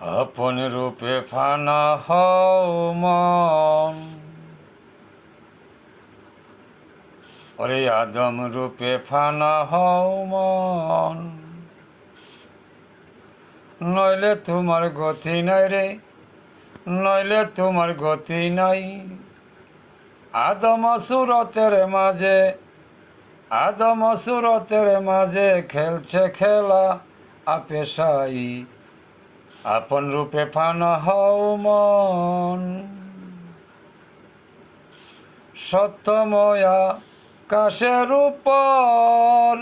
আপন রূপে ফানা হও মন। ওরে আদম রূপে ফানা হও মন। নইলে তোমার গতি নাই রে, নইলে তোমার গতি নাই। আদম সুরতের মাঝে, আদম সুরতের মাঝে খেলছে খেলা আপেশাই আপন রূপে ফান হও মন। সত্যময়া কাশের উপর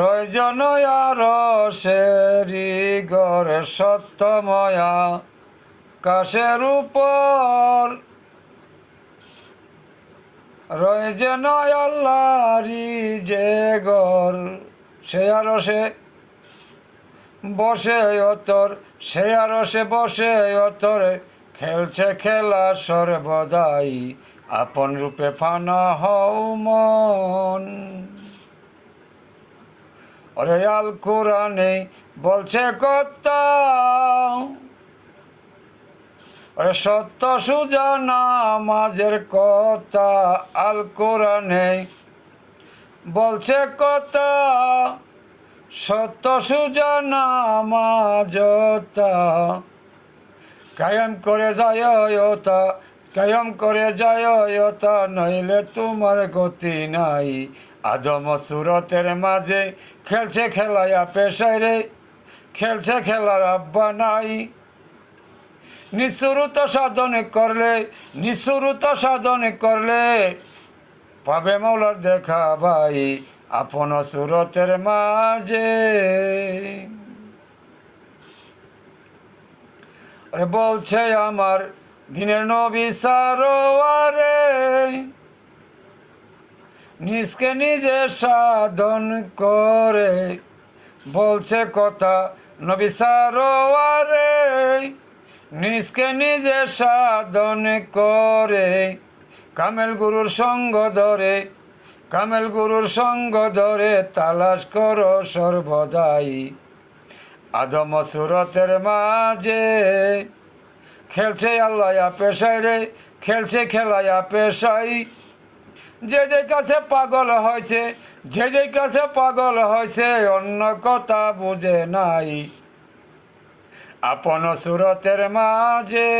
রয়জন আর সেরি গড়ে সত্যময়া কাশের উপর রয়েছেন আল্লাহরি যে গর, সে আরও সে বসে অতর, সে আরও সে বসে অতরে। খেলছে খেলা সর্বদাই, আপন রূপে ফানা হও মন। ওরে আল কোরআনে বলছে কত্তা ওরে সত্য সুজা নামাজের কথা আল কোরআনে বলছে কথা সত্য সুজা নামাজতা কায়ম করে যায় ওতা কায়ম করে যায় ওতা নইলে তোমার গতি নাই। আদম সুরতের মাঝে খেলছে খেলায়া পেশায় রে, খেলছে খেলার আব্বা নাই। নিঃসুরুত সাধন করলে, নিঃসুরুত সাধন করলে, পাবে মৌলার দেখা ভাই। আপন সুরতের মাঝে। আরে বলছে আমার দিনের নবী সারোয়ারে, নিজকে নিজে সাধন করে। বলছে কথা নবী নিজকে নিজে সাধন করে। কামেল গুরুর সঙ্গ ধরে কামেল গুরুর সঙ্গ ধরে তালাশ করো সর্বদাই। আদম সুরতের মাঝে খেলছে আল্লাহ পেশায় রে, খেলছে খেলায়া পেশাই যে যে কাছে পাগল হয়েছে, যে যে কাছে পাগল হয়েছে, অন্য কথা বুঝে নাই। আপন সুরতের মাঝে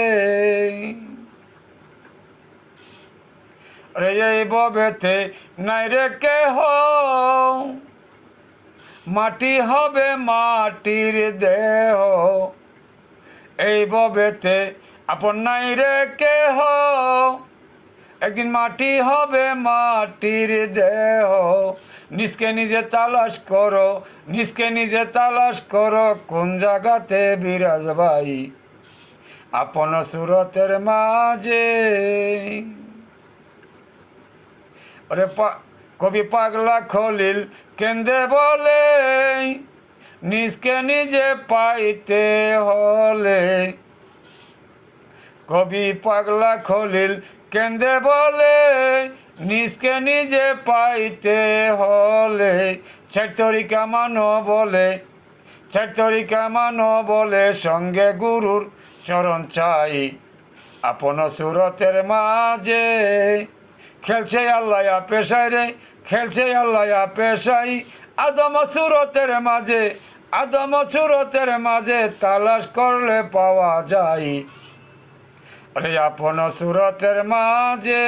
রে এই ববেতে নাই রে কেহ? মাটি হবে মাটির দেহ। এই ববেতে আপন নাই রে কেহ? একদিন মাটি হবে মাটির দেহ। নিজকে নিজে তালাশ করো, নিজকে নিজে তালাশ করো, কোন জায়গাতে বিরাজ ভাই আপন সুরতের মাঝে ওরে কবি পাগলা খলিল কেন্দে বলে, নিজকে নিজে পাইতে হলে। কবি পাগলা খলিল কেন্দে বলে, নিজকে নিজে পাইতে হলে। চারতরিকা মানো বলে চারতরিকা মানো বলে, সঙ্গে গুরুর চরণ চাই। আপন সুরতের মাঝে খেলছে আল্লাহ পেশায় রে খেলছে আল্লাহ পেশাই আদম সুরতের মাঝে আদম সুরতের মাঝে তালাশ করলে পাওয়া যায় রে আপন সুরতের মাঝে